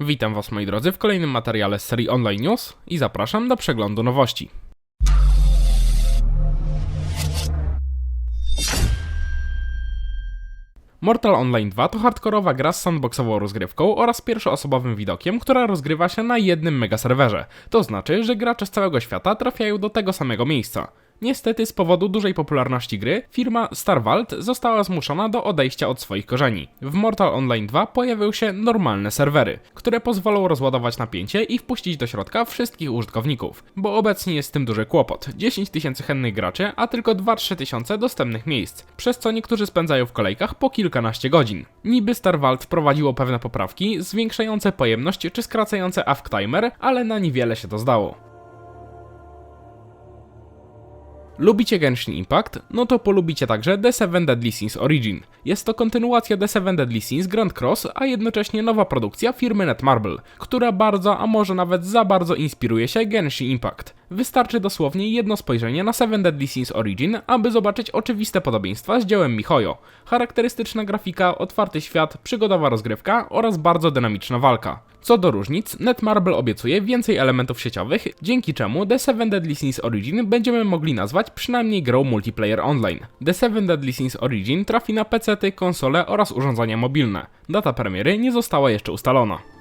Witam Was moi drodzy w kolejnym materiale z serii Online News i zapraszam do przeglądu nowości. Mortal Online 2 to hardkorowa gra z sandboxową rozgrywką oraz pierwszoosobowym widokiem, która rozgrywa się na jednym megaserwerze. To znaczy, że gracze z całego świata trafiają do tego samego miejsca. Niestety z powodu dużej popularności gry, firma Starvalt została zmuszona do odejścia od swoich korzeni. W Mortal Online 2 pojawią się normalne serwery, które pozwolą rozładować napięcie i wpuścić do środka wszystkich użytkowników, bo obecnie jest z tym duży kłopot. 10 tysięcy chętnych graczy, a tylko 2-3 tysiące dostępnych miejsc, przez co niektórzy spędzają w kolejkach po kilkanaście godzin. Niby Starvalt wprowadziło pewne poprawki, zwiększające pojemność czy skracające AFK timer, ale na niewiele się to zdało. Lubicie Genshin Impact? No to polubicie także The Seven Deadly Sins Origin. Jest to kontynuacja The Seven Deadly Sins Grand Cross, a jednocześnie nowa produkcja firmy Netmarble, która bardzo, a może nawet za bardzo inspiruje się Genshin Impact. Wystarczy dosłownie jedno spojrzenie na Seven Deadly Sins Origin, aby zobaczyć oczywiste podobieństwa z dziełem Mihoyo. Charakterystyczna grafika, otwarty świat, przygodowa rozgrywka oraz bardzo dynamiczna walka. Co do różnic, Netmarble obiecuje więcej elementów sieciowych, dzięki czemu The Seven Deadly Sins Origin będziemy mogli nazwać przynajmniej grą multiplayer online. The Seven Deadly Sins Origin trafi na PC, konsole oraz urządzenia mobilne. Data premiery nie została jeszcze ustalona.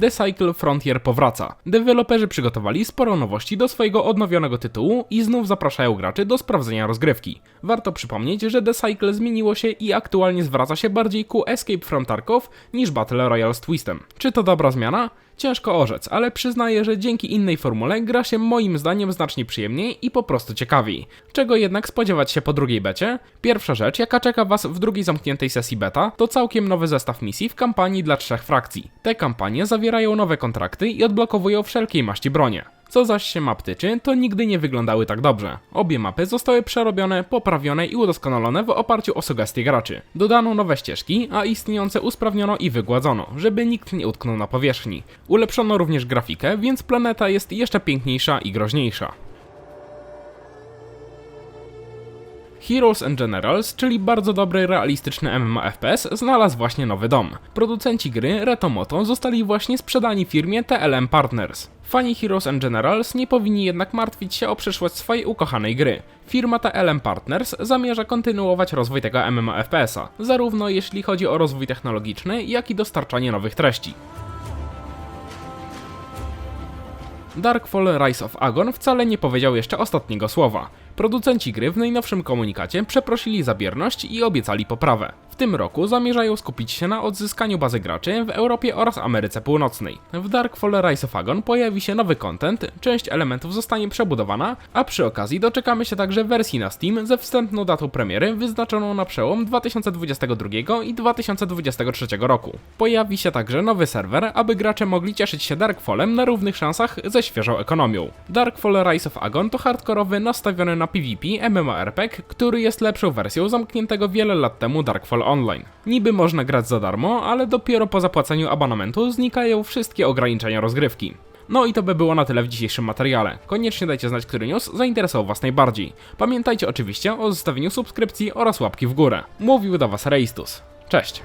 The Cycle Frontier powraca. Deweloperzy przygotowali sporo nowości do swojego odnowionego tytułu i znów zapraszają graczy do sprawdzenia rozgrywki. Warto przypomnieć, że The Cycle zmieniło się i aktualnie zwraca się bardziej ku Escape from Tarkov niż Battle Royale z twistem. Czy to dobra zmiana? Ciężko orzec, ale przyznaję, że dzięki innej formule gra się moim zdaniem znacznie przyjemniej i po prostu ciekawiej. Czego jednak spodziewać się po drugiej becie? Pierwsza rzecz, jaka czeka Was w drugiej zamkniętej sesji beta, to całkiem nowy zestaw misji w kampanii dla trzech frakcji. Te kampanie zawierają nowe kontrakty i odblokowują wszelkiej maści bronie. Co zaś się map tyczy, to nigdy nie wyglądały tak dobrze. Obie mapy zostały przerobione, poprawione i udoskonalone w oparciu o sugestie graczy. Dodano nowe ścieżki, a istniejące usprawniono i wygładzono, żeby nikt nie utknął na powierzchni. Ulepszono również grafikę, więc planeta jest jeszcze piękniejsza i groźniejsza. Heroes and Generals, czyli bardzo dobry realistyczny MMO FPS, znalazł właśnie nowy dom. Producenci gry Retomoto zostali właśnie sprzedani firmie TLM Partners. Fani Heroes and Generals nie powinni jednak martwić się o przyszłość swojej ukochanej gry. Firma TLM Partners zamierza kontynuować rozwój tego MMO FPS-a, zarówno jeśli chodzi o rozwój technologiczny, jak i dostarczanie nowych treści. Darkfall Rise of Agon wcale nie powiedział jeszcze ostatniego słowa. Producenci gry w najnowszym komunikacie przeprosili za bierność i obiecali poprawę. W tym roku zamierzają skupić się na odzyskaniu bazy graczy w Europie oraz Ameryce Północnej. W Darkfall Rise of Agon pojawi się nowy content, część elementów zostanie przebudowana, a przy okazji doczekamy się także wersji na Steam ze wstępną datą premiery wyznaczoną na przełom 2022 i 2023 roku. Pojawi się także nowy serwer, aby gracze mogli cieszyć się Darkfallem na równych szansach ze świeżą ekonomią. Darkfall Rise of Agon to hardkorowy nastawiony na PvP MMORPG, który jest lepszą wersją zamkniętego wiele lat temu Darkfall Online. Niby można grać za darmo, ale dopiero po zapłaceniu abonamentu znikają wszystkie ograniczenia rozgrywki. No i to by było na tyle w dzisiejszym materiale. Koniecznie dajcie znać, który news zainteresował Was najbardziej. Pamiętajcie oczywiście o zostawieniu subskrypcji oraz łapki w górę. Mówił do Was Reistus. Cześć!